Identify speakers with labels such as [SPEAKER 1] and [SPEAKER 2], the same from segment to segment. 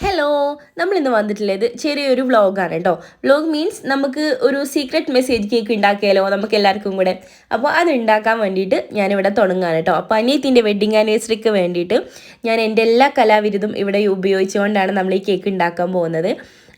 [SPEAKER 1] Hello നമ്മൾ ഇന്ന് വന്നിട്ടുള്ളത് ചെറിയൊരു വ്ളോഗാണ് കേട്ടോ വ്ളോഗ് മീൻസ് നമുക്ക് ഒരു സീക്രട്ട് മെസ്സേജ് കേക്ക് ഉണ്ടാക്കിയാലോ നമുക്ക് എല്ലാവർക്കും കൂടെ. അപ്പോൾ അത് ഉണ്ടാക്കാൻ വേണ്ടിയിട്ട് ഞാനിവിടെ തുടങ്ങുകയാണ് കേട്ടോ അപ്പോൾ അനിയത്തിന്റെ വെഡിങ് ആനിവേഴ്സറിക്ക് വേണ്ടിയിട്ട് ഞാൻ എന്റെ എല്ലാ കലാവിരുതും ഇവിടെ ഉപയോഗിച്ചുകൊണ്ടാണ് നമ്മൾ ഈ കേക്ക് ഉണ്ടാക്കാൻ പോകുന്നത്.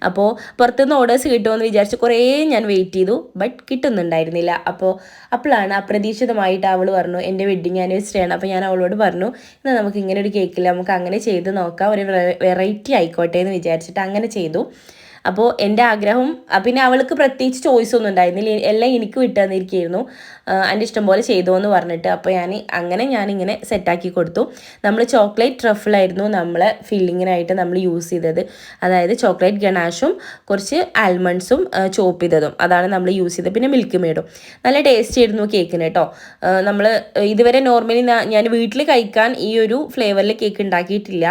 [SPEAKER 1] അപ്പോൾ പുറത്തുനിന്ന് ഓർഡേഴ്സ് കിട്ടുമെന്ന് വിചാരിച്ച് കുറേ ഞാൻ വെയിറ്റ് ചെയ്തു ബട്ട് കിട്ടുന്നുണ്ടായിരുന്നില്ല. അപ്പോൾ അപ്പോഴാണ് അപ്രതീക്ഷിതമായിട്ട് അവൾ പറഞ്ഞു എന്റെ വെഡ്ഡിങ് ആനിവേഴ്സറിയാണ് അപ്പോൾ ഞാൻ അവളോട് പറഞ്ഞു എന്നാൽ നമുക്ക് ഇങ്ങനെ ഒരു കേക്കില്ല നമുക്ക് അങ്ങനെ ചെയ്ത് നോക്കാം ഒരു വെറൈറ്റി ആയിക്കോട്ടെ എന്ന് വിചാരിച്ചിട്ട് അങ്ങനെ ചെയ്തു. അപ്പോൾ എന്റെ ആഗ്രഹം പിന്നെ അവൾക്ക് പ്രത്യേകിച്ച് ചോയ്സ് ഒന്നും ഉണ്ടായിരുന്നില്ല. എല്ലാം എനിക്ക് വിട്ടു തന്നിരിക്കുകയായിരുന്നു. എന്റെ ഇഷ്ടം പോലെ ചെയ്തോ എന്ന് പറഞ്ഞിട്ട്. അപ്പോൾ ഞാൻ അങ്ങനെ ഞാനിങ്ങനെ സെറ്റാക്കി കൊടുത്തു. നമ്മൾ ചോക്ലേറ്റ് ട്രഫിളായിരുന്നു നമ്മൾ ഫില്ലിങ്ങിനായിട്ട് നമ്മൾ യൂസ് ചെയ്തത്. അതായത് ചോക്ലേറ്റ് ഗണാഷും കുറച്ച് ആൽമണ്ട്സും ചോപ്പ് ചെയ്തതും. അതാണ് നമ്മൾ യൂസ് ചെയ്തത്. പിന്നെ മിൽക്ക് മേഡും നല്ല ടേസ്റ്റ് ആയിരുന്നു കേക്കിന് കേട്ടോ. നമ്മൾ ഇതുവരെ നോർമലി ഞാൻ വീട്ടിൽ കഴിക്കാൻ ഈ ഒരു ഫ്ലേവറിൽ കേക്ക് ഉണ്ടാക്കിയിട്ടില്ല.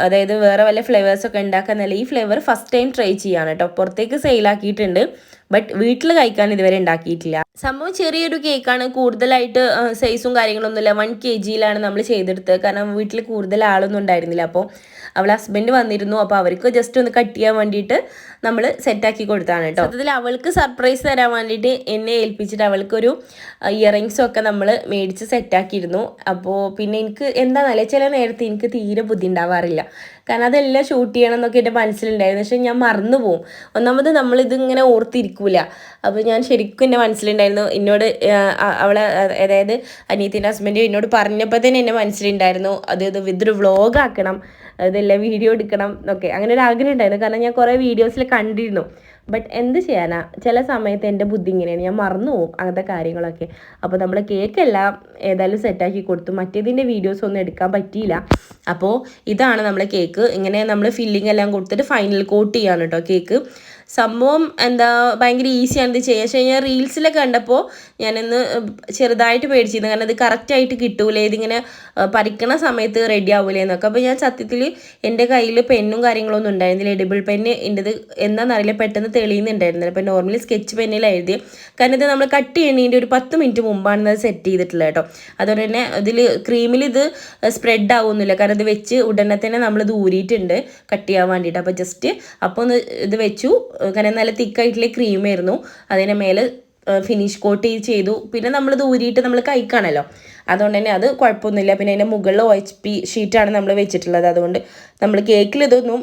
[SPEAKER 1] അതായത് വേറെ വല്ല ഫ്ലേവേഴ്സൊക്കെ ഉണ്ടാക്കാന്നല്ല ഈ ഫ്ലേവർ ഫസ്റ്റ് ടൈം ട്രൈ ചെയ്യാണ് കേട്ടോ പുറത്തേക്ക് സെയിലാക്കിയിട്ടുണ്ട് ബട്ട് വീട്ടിൽ കഴിക്കാൻ ഇതുവരെ ഉണ്ടാക്കിയിട്ടില്ല. സംഭവം ചെറിയൊരു കേക്കാണ് കൂടുതലായിട്ട് സൈസും കാര്യങ്ങളൊന്നുമില്ല. വൺ കെ ജിയിലാണ് നമ്മൾ ചെയ്തെടുത്തത്. കാരണം വീട്ടിൽ കൂടുതൽ ആളൊന്നും ഉണ്ടായിരുന്നില്ല. അപ്പോൾ അവൾ ഹസ്ബൻഡ് വന്നിരുന്നു. അപ്പോൾ അവർക്ക് ജസ്റ്റ് ഒന്ന് കട്ട് ചെയ്യാൻ വേണ്ടിയിട്ട് നമ്മൾ സെറ്റാക്കി കൊടുത്താണ് കേട്ടോ. അതിൽ അവൾക്ക് സർപ്രൈസ് തരാൻ വേണ്ടിയിട്ട് എന്നെ ഏൽപ്പിച്ചിട്ട് അവൾക്കൊരു ഇയറിങ്സും ഒക്കെ നമ്മൾ മേടിച്ച് സെറ്റാക്കിയിരുന്നു അപ്പോൾ പിന്നെ എനിക്ക് എന്താണെന്നല്ല ചില നേരത്തെ എനിക്ക് തീരെ ബുദ്ധി ഉണ്ടാവാറില്ല. കാരണം അതെല്ലാം ഷൂട്ട് ചെയ്യണം എന്നൊക്കെ എന്റെ മനസ്സിലുണ്ടായിരുന്നു. പക്ഷേ ഞാൻ മറന്നു പോകും ഒന്നാമത് നമ്മളിതിങ്ങനെ ഓർത്തിരിക്കൂല അപ്പോൾ ഞാൻ ശരിക്കും എന്റെ മനസ്സിലുണ്ടായിരുന്നു എന്നോട് അവളെ അതായത് അനിയത്തിന്റെ ഹസ്ബൻഡ് എന്നോട് പറഞ്ഞപ്പോൾ തന്നെ എന്റെ മനസ്സിലുണ്ടായിരുന്നു അത് ഇത് ഇതൊരു വ്ളോഗ് ആക്കണം അതെല്ലാം വീഡിയോ എടുക്കണം എന്നൊക്കെ. അങ്ങനെ ഒരു ആഗ്രഹം ഉണ്ടായിരുന്നു. കാരണം ഞാൻ കുറേ വീഡിയോസിൽ കണ്ടിരുന്നു. ബട്ട് എന്ത് ചെയ്യാനാ? ചില സമയത്ത് എന്റെ ബുദ്ധി ഇങ്ങനെയാണ്. ഞാൻ മറന്നു പോകും അങ്ങനത്തെ കാര്യങ്ങളൊക്കെ. അപ്പോൾ നമ്മൾ കേക്കെല്ലാം ഏതായാലും സെറ്റാക്കി കൊടുത്തു. മറ്റേതിന്റെ വീഡിയോസ് ഒന്നും എടുക്കാൻ പറ്റിയില്ല. അപ്പോൾ ഇതാണ് നമ്മൾ കേക്ക് ഇങ്ങനെ നമ്മൾ ഫില്ലിംഗ് എല്ലാം കൊടുത്തിട്ട് ഫൈനൽ കോട്ട് ചെയ്യാണ് കേട്ടോ കേക്ക് സംഭവം എന്താ ഭയങ്കര ഈസിയാണ് ഇത് ചെയ്യുക പക്ഷേ ഞാൻ റീൽസിലൊക്കെ കണ്ടപ്പോൾ ഞാനിന്ന് ചെറുതായിട്ട് പേടിച്ചിരുന്നു. കാരണം ഇത് കറക്റ്റായിട്ട് കിട്ടൂലേ? ഇതിങ്ങനെ പരിക്കണ സമയത്ത് റെഡി ആവൂലേ എന്നൊക്കെ. അപ്പോൾ ഞാൻ സത്യത്തിൽ എന്റെ കയ്യിൽ പെന്നും കാര്യങ്ങളൊന്നും ഉണ്ടായിരുന്നില്ല. എഡിബിൾ പെന്ന് എന്റെത് എന്താണെന്നറിയില്ല പെട്ടെന്ന് തെളിയുന്നുണ്ടായിരുന്നില്ല. അപ്പോൾ നോർമലി സ്കെച്ച് പെന്നിൽ എഴുതി കാരണം ഇത് നമ്മൾ കട്ട് ചെയ്യണതിന്റെ ഒരു പത്ത് മിനിറ്റ് മുമ്പാണ് അത് സെറ്റ് ചെയ്തിട്ടുള്ളത് കേട്ടോ. അതുകൊണ്ട് തന്നെ ഇതിൽ ക്രീമിൽ ഇത് സ്പ്രെഡ് ആവുന്നില്ല. കാരണം ഇത് വെച്ച് ഉടനെ തന്നെ നമ്മളിത് ഊരിയിട്ടുണ്ട് കട്ട് ചെയ്യാൻ വേണ്ടിയിട്ട്. അപ്പോൾ ജസ്റ്റ് അപ്പോൾ ഒന്ന് ഇത് വെച്ചു. കാരണം നല്ല തിക്കായിട്ടുള്ള ക്രീമായിരുന്നു. അതിന് മേലെ ഫിനിഷ് കോട്ട് ചെയ്തു. പിന്നെ നമ്മൾ ഊരിയിട്ട് നമ്മൾ കൈക്കാണല്ലോ. അതുകൊണ്ട് തന്നെ അത് കുഴപ്പമൊന്നുമില്ല. പിന്നെ അതിന്റെ മുകളിൽ ഒ എച്ച് പി ഷീറ്റാണ് നമ്മൾ വെച്ചിട്ടുള്ളത്. അതുകൊണ്ട് നമ്മൾ കേക്കിൽ ഇതൊന്നും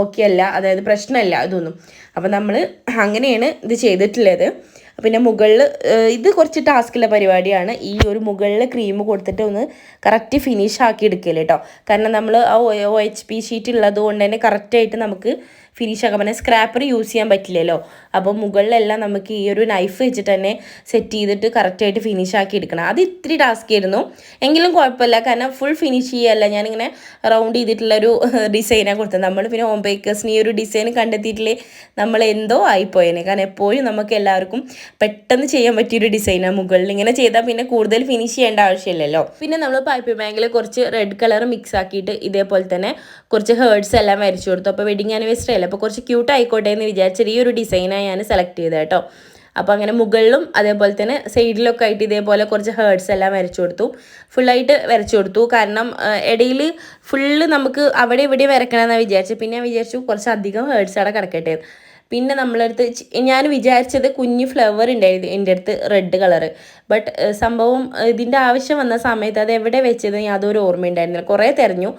[SPEAKER 1] ഓക്കെ അല്ല. അതായത് പ്രശ്നമല്ല ഇതൊന്നും. അപ്പം നമ്മൾ അങ്ങനെയാണ് ഇത് ചെയ്തിട്ടുള്ളത്. പിന്നെ മുകളിൽ ഇത് കുറച്ച് ടാസ്ക്കുള്ള പരിപാടിയാണ്. ഈ ഒരു മുകളിൽ ക്രീം കൊടുത്തിട്ട് ഒന്ന് കറക്റ്റ് ഫിനിഷ് ആക്കി എടുക്കൽ കേട്ടോ കാരണം നമ്മൾ ആ ഒ എച്ച് പി ഷീറ്റ് ഉള്ളത് കൊണ്ട് തന്നെ കറക്റ്റായിട്ട് നമുക്ക് ഫിനിഷ് ആക്കാൻ പറഞ്ഞാൽ സ്ക്രാപ്പർ യൂസ് ചെയ്യാൻ പറ്റില്ലല്ലോ. അപ്പോൾ മുകളിലെല്ലാം നമുക്ക് ഈ ഒരു നൈഫ് വെച്ചിട്ട് തന്നെ സെറ്റ് ചെയ്തിട്ട് കറക്റ്റായിട്ട് ഫിനിഷ് ആക്കി എടുക്കണം. അത് ഇത്തിരി ടാസ്ക് ആയിരുന്നു. എങ്കിലും കുഴപ്പമില്ല. കാരണം ഫുൾ ഫിനിഷ് ചെയ്യല്ല. ഞാനിങ്ങനെ റൗണ്ട് ചെയ്തിട്ടുള്ളൊരു ഡിസൈനാണ് കൊടുത്തത്. നമ്മൾ പിന്നെ ഹോം ബേക്കേഴ്സിന് ഈ ഒരു ഡിസൈൻ കണ്ടെത്തിയിട്ടില്ലേ? നമ്മൾ എന്തോ ആയിപ്പോയേനെ. കാരണം എപ്പോഴും നമുക്ക് എല്ലാവർക്കും പെട്ടെന്ന് ചെയ്യാൻ പറ്റിയൊരു ഡിസൈനാണ് മുകളിൽ ഇങ്ങനെ ചെയ്താൽ പിന്നെ കൂടുതൽ ഫിനിഷ് ചെയ്യേണ്ട ആവശ്യമില്ലല്ലോ. പിന്നെ നമ്മൾ പൈപ്പ് ബാങ്കിൽ കുറച്ച് റെഡ് കളർ മിക്സ് ആക്കിയിട്ട് ഇതേപോലെ തന്നെ കുറച്ച് ഹേർഡ്സ് എല്ലാം വരച്ചു കൊടുത്തു. അപ്പോൾ വെഡിങ് ആനിവേഴ്സറി അല്ല? അപ്പോൾ കുറച്ച് ക്യൂട്ട് ആയിക്കോട്ടെ എന്ന് വിചാരിച്ചിട്ട് ഈ ഒരു ഡിസൈനാണ് ഞാൻ സെലക്ട് ചെയ്തത് കേട്ടോ. അപ്പോൾ അങ്ങനെ മുകളിലും അതേപോലെ തന്നെ സൈഡിലൊക്കെ ആയിട്ട് ഇതേപോലെ കുറച്ച് ഹേർഡ്സ് എല്ലാം വരച്ചു കൊടുത്തു. ഫുള്ളായിട്ട് വരച്ചു കൊടുത്തു. കാരണം ഇടയിൽ ഫുള്ള് നമുക്ക് അവിടെ ഇവിടെ വരക്കണമെന്നാണ് വിചാരിച്ചത് പിന്നെ ഞാൻ വിചാരിച്ചു കുറച്ച് അധികം ഹേർഡ്സ് അവിടെ കിടക്കട്ടെ പിന്നെ നമ്മളടുത്ത് ഞാൻ വിചാരിച്ചത് കുഞ്ഞ് ഫ്ലവർ ഉണ്ടായിരുന്നു എന്റെ അടുത്ത് റെഡ് കളറ് ബട്ട് സംഭവം ഇതിന്റെ ആവശ്യം വന്ന സമയത്ത് അത് എവിടെ വെച്ചത് യാതൊരു ഓർമ്മ ഉണ്ടായിരുന്നില്ല. കുറേ തിരഞ്ഞു.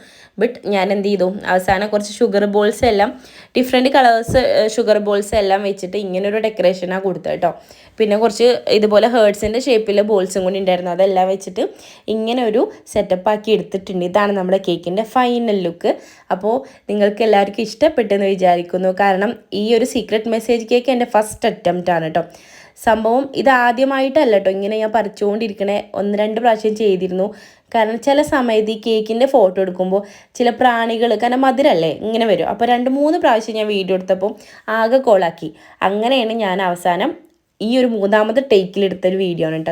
[SPEAKER 1] ബട്ട് ഞാൻ എന്ത് ചെയ്തു? അവസാനം കുറച്ച് ഷുഗർ ബോൾസ് എല്ലാം ഡിഫറെന്റ് കളേഴ്സ് ഷുഗർ ബോൾസ് എല്ലാം വെച്ചിട്ട് ഇങ്ങനൊരു ഡെക്കറേഷനാണ് കൊടുത്തത് കേട്ടോ പിന്നെ കുറച്ച് ഇതുപോലെ ഹേർട്സിന്റെ ഷേപ്പിൽ ബോൾസും കൂടി ഉണ്ടായിരുന്നു. അതെല്ലാം വെച്ചിട്ട് ഇങ്ങനെ ഒരു സെറ്റപ്പ് ആക്കി എടുത്തിട്ടുണ്ട്. ഇതാണ് നമ്മുടെ കേക്കിന്റെ ഫൈനൽ ലുക്ക് അപ്പോൾ നിങ്ങൾക്ക് എല്ലാവർക്കും ഇഷ്ടപ്പെട്ടെന്ന് വിചാരിക്കുന്നു. കാരണം ഈ ഒരു സീക്രട്ട് മെസ്സേജ് കേക്ക് എന്റെ ഫസ്റ്റ് അറ്റംപ്റ്റ് ആണ് കേട്ടോ സംഭവം ഇത് ആദ്യമായിട്ടല്ല കേട്ടോ ഇങ്ങനെ ഞാൻ പറിച്ചുകൊണ്ടിരിക്കണേ ഒന്ന് രണ്ട് പ്രാവശ്യം ചെയ്തിരുന്നു. കാരണം ചില സമയത്ത് ഈ കേക്കിന്റെ ഫോട്ടോ എടുക്കുമ്പോൾ ചില പ്രാണികൾ കാരണം മധുരല്ലേ ഇങ്ങനെ വരും. അപ്പോൾ രണ്ട് മൂന്ന് പ്രാവശ്യം ഞാൻ വീഡിയോ എടുത്തപ്പോൾ ആകെ കോളാക്കി അങ്ങനെയാണ് ഞാൻ അവസാനം ഈ ഒരു മൂന്നാമത്തെ ടേക്കിലെടുത്തൊരു വീഡിയോ ആണ് കേട്ടോ